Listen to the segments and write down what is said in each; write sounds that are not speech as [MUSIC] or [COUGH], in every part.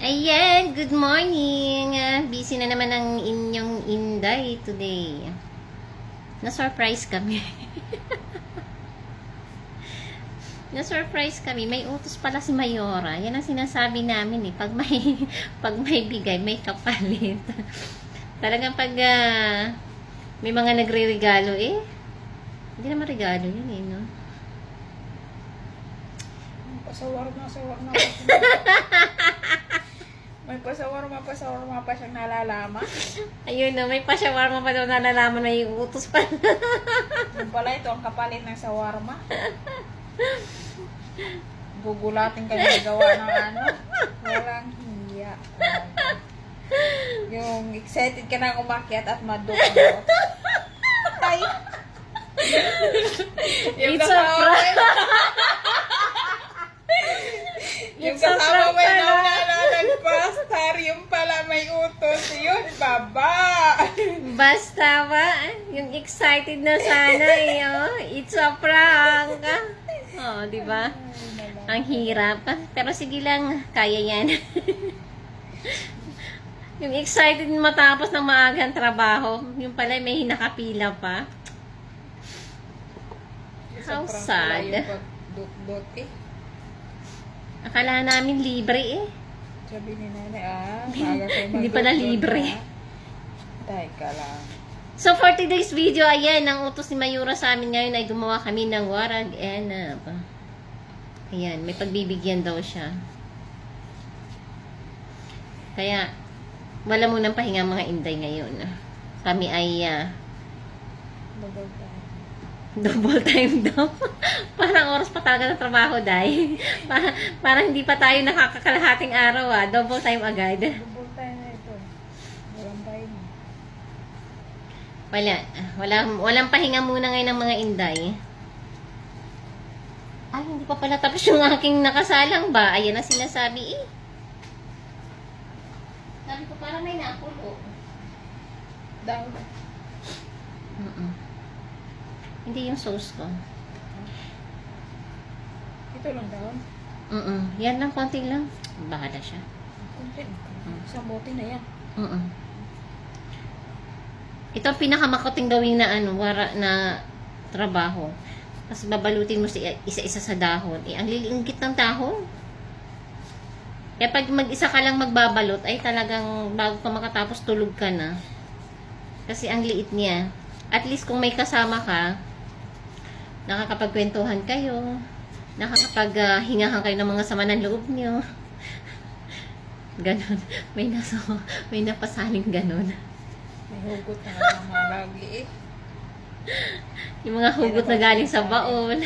Ayan, good morning. Busy na naman ang inyong Inday today. Na-surprise kami. [LAUGHS] Na-surprise kami. May utos pala si Mayora. Yan ang sinasabi namin eh. Pag may, [LAUGHS] pag may bigay, may kapalit. [LAUGHS] Talagang pag ah, may mga nagre-regalo eh. Hindi naman regalo yun eh, no? Pasawar na, sawar na. May pasawarma, pasawarma pa siyang nalalama. [LAUGHS] Ayun no, may pa-shawarma pa daw nalalaman may utos pa. [LAUGHS] Yung pala ito ang kapalit ng sawarma. Gugulatin ka na gawa ng ano. Walang hiya. Yung excited ka na umakyat at madukot. [LAUGHS] Ay! It's a prank. yun- Yung It's a kasama prank mo yun pala. ang nalalagpas. Tar, yung pala may utos. Yun, baba. [LAUGHS] Basta ba? Yung excited na sana eh, oh. It's a prank. Oh, di ba? Ang hirap. Pero sige lang, kaya yan. [LAUGHS] yung excited matapos ng maagang trabaho, yung pala may nakapila pa. How sad. eh. Akala namin libre eh. Sabi ni nanay, ah, maaga kayo [LAUGHS] Hindi pala libre. ah. Teka lang. So for today's video, ayan, ang utos ni Mayura sa amin ngayon ay gumawa kami ng warag enap. Ayan, may pagbibigyan daw siya. Kaya, wala munang pahinga mga inday ngayon. Kami ay ah, tayo. double time daw. [LAUGHS] parang oras pa talaga ng trabaho, day. [LAUGHS] para, parang hindi pa tayo nakakakalahating araw ah. Double time agad. Double tayo na ito. Walang tayo na. Wala. Walang, walang pahinga muna ngayon ng mga inday. Ay, hindi pa pala tapos yung aking nakasalang ba? Ayan ang sinasabi eh. Sabi ko parang may napulo. Daw. Mm Hindi yung sauce ko. Ito lang daw. Mm Yan lang, konti lang. Bahala siya. Kunti. Isang bote na yan. Mm Ito ang pinakamakuting gawin na ano, wara na trabaho. Tapos babalutin mo si isa-isa sa dahon. Eh, ang liliingkit ng dahon. Kaya pag mag-isa ka lang magbabalot, ay talagang bago ka makatapos tulog ka na. Kasi ang liit niya. At least kung may kasama ka, nakakapagkwentuhan kayo, nakakapaghingahan kayo ng mga sama ng loob niyo. [LAUGHS] Ganon. May nasa, may napasaling ganon. Hugot na mga lagi eh. Yung mga hugot na galing sa baon.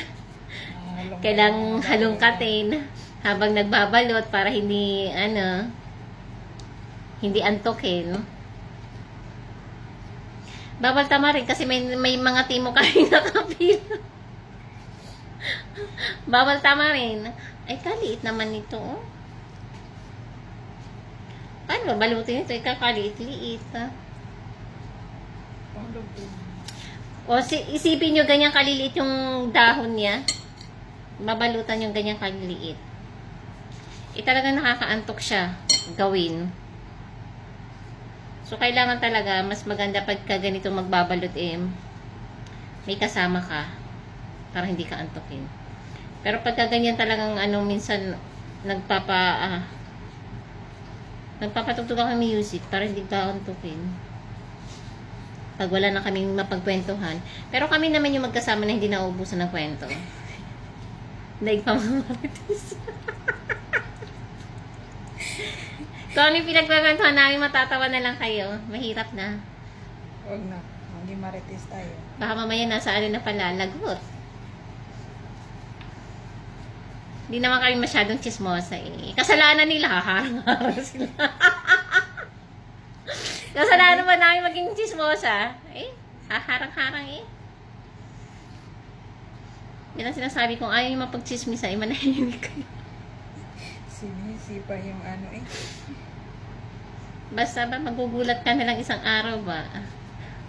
Kailang halongkatin habang nagbabalot para hindi, ano, hindi antokin. Bawal tama rin kasi may, may mga timo kami [LAUGHS] nakapila. Bawal tama rin. Ay, kaliit naman ito. Oh. Paano ba balutin ito? Ikaw kaliit-liit. ah. O si, isipin nyo ganyan kaliliit yung dahon niya. Babalutan yung ganyan kaliliit. Eh talagang nakakaantok siya gawin. So kailangan talaga mas maganda pagka ganito magbabalot eh may kasama ka para hindi ka antokin. Pero pagka ganyan talagang ano minsan nagpapa ah, nagpapatugtog ako ng music para hindi ka antokin pag wala na kaming mapagkwentuhan. Pero kami naman yung magkasama na hindi nauubusan ng kwento. Daig pa mamarites. [LAUGHS] Kung ano yung pinagkwentuhan namin, matatawa na lang kayo. Mahirap na. Huwag na. Hindi marites tayo. Baka mamaya nasa ano na pala, lagot. Hindi naman kami masyadong chismosa eh. Kasalanan nila, haharang-harang [LAUGHS] sila. Kasalanan naman namin maging chismosa. Eh, haharang-harang eh. Yan ang sinasabi kong ayaw yung mapagchismisa, eh, manahimik kayo. Sinisipa yung ano eh. Basta ba, magugulat ka na lang isang araw ba?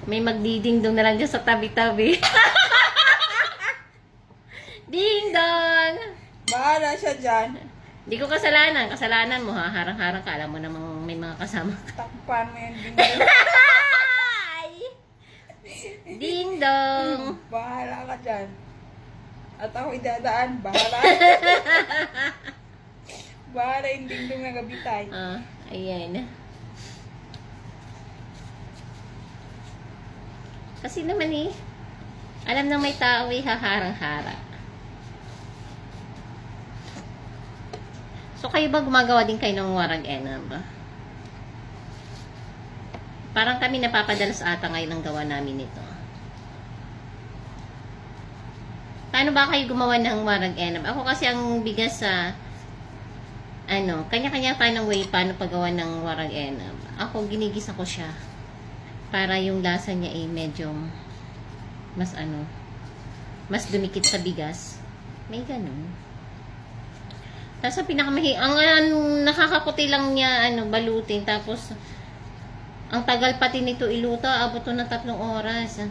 May magdiding dong na lang dyan sa tabi-tabi. [LAUGHS] Ding dong! Bahala siya dyan. Hindi ko kasalanan. Kasalanan mo ha. Harang-harang ka. Alam mo namang may mga kasama ka. Takpan mo. Ay! Ding dong! Bahala ka dyan. At ako idadaan, bahala. bahala yung dingdong na gabitay. Ah, ayan. Kasi naman eh, alam ng may tao eh, haharang-hara. So, kayo ba gumagawa din kayo ng warag enab? Parang kami napapadalas ata ngayon ng gawa namin ito. Paano ba kayo gumawa ng warag enab? Ako kasi ang bigas sa ano, kanya-kanya tayo ng way paano paggawa ng warag enab. Ako, ginigisa ko siya para yung lasa niya ay medyo mas ano, mas dumikit sa bigas. May ganun. Tapos ang pinakamahi, ang ano, nakakaputi lang niya, ano, balutin. Tapos, ang tagal pati nito iluto, abot to ng tatlong oras.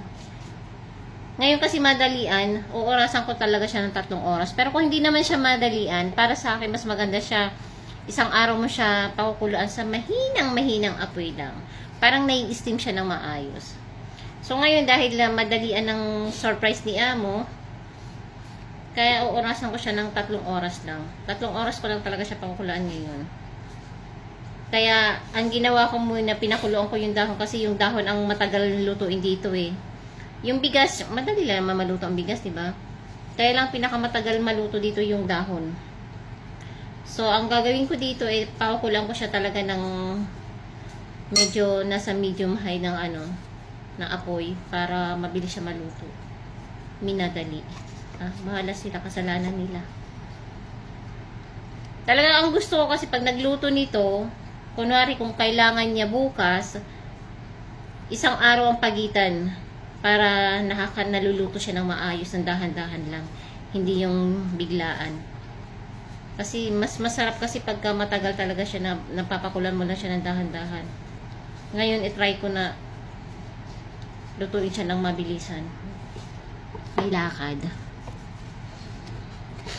Ngayon kasi madalian, uorasan ko talaga siya ng tatlong oras. Pero kung hindi naman siya madalian, para sa akin, mas maganda siya, isang araw mo siya pakukuluan sa mahinang-mahinang apoy lang. Parang nai-steam siya ng maayos. So ngayon, dahil madalian ng surprise ni Amo, kaya uorasan ko siya ng tatlong oras lang. Tatlong oras ko lang talaga siya pakukuluan ngayon. Kaya, ang ginawa ko muna, pinakuluan ko yung dahon kasi yung dahon ang matagal lutuin dito eh. Yung bigas, madali lang naman maluto ang bigas, di ba? Kaya lang pinakamatagal maluto dito yung dahon. So, ang gagawin ko dito eh, pakukulang ko siya talaga ng medyo nasa medium high ng ano, ng apoy para mabilis siya maluto. Minadali. Ah, bahala sila, kasalanan nila. Talaga ang gusto ko kasi pag nagluto nito, kunwari kung kailangan niya bukas, isang araw ang pagitan para nakaka naluluto siya ng maayos ng dahan-dahan lang. Hindi yung biglaan. Kasi mas masarap kasi pagka matagal talaga siya na napapakulan mo na siya ng dahan-dahan. Ngayon, itry ko na lutuin siya ng mabilisan. May lakad.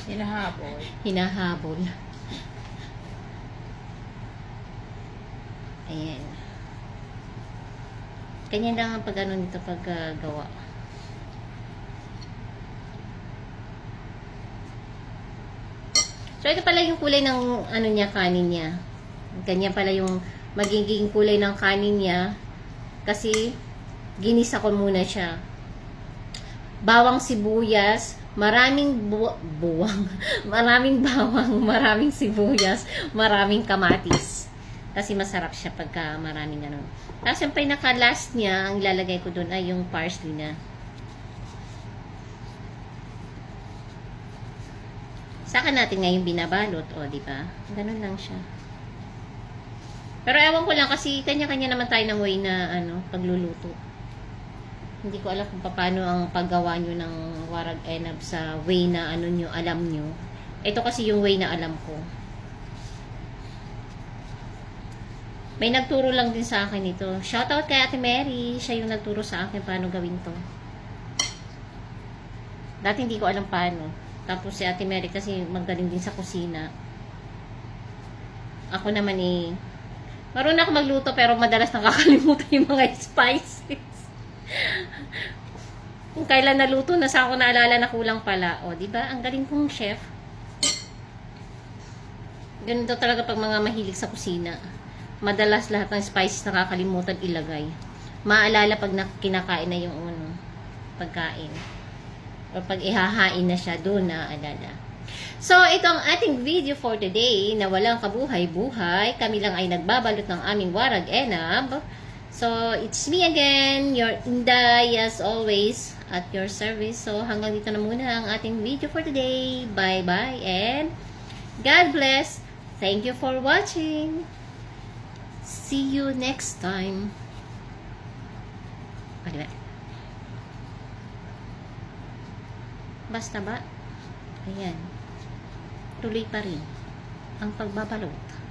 Hinahabol. Hinahabol. Ayan. Ganyan lang ang pag ano nito paggawa. So, ito pala yung kulay ng ano niya, kanin niya. Ganyan pala yung magiging kulay ng kanin niya. Kasi, ginisa ko muna siya. Bawang sibuyas, maraming bu- buwang, [LAUGHS] maraming bawang, maraming sibuyas, maraming kamatis. Kasi masarap siya pagka maraming ganun. Tapos yung pinaka-last niya, ang ilalagay ko doon ay yung parsley na. Saka natin ngayon binabalot, o, di ba? Ganun lang siya. Pero ewan ko lang kasi kanya-kanya naman tayo ng way na ano, pagluluto. Hindi ko alam kung paano ang paggawa nyo ng warag enab sa way na ano nyo, alam nyo. Ito kasi yung way na alam ko. May nagturo lang din sa akin ito. Shoutout kay Ate Mary. Siya yung nagturo sa akin paano gawin to. Dati hindi ko alam paano. Tapos si Ate Mary kasi magaling din sa kusina. Ako naman eh, marunong ako magluto pero madalas nakakalimutan [LAUGHS] yung mga spices. Kung kailan naluto na sa ako naalala na kulang pala. O, di ba? Ang galing kong chef. Ganun daw talaga pag mga mahilig sa kusina. Madalas lahat ng spices nakakalimutan ilagay. Maalala pag na- kinakain na yung ano, pagkain. O pag ihahain na siya, doon na alala. So, ito ang ating video for today na walang kabuhay-buhay. Kami lang ay nagbabalot ng aming warag enab. So, it's me again, your Inday, as always, at your service. So, hanggang dito na muna ang ating video for today. Bye-bye and God bless. Thank you for watching. See you next time. Okay. Basta ba? Ayan. Tuloy pa rin ang pagbabalot.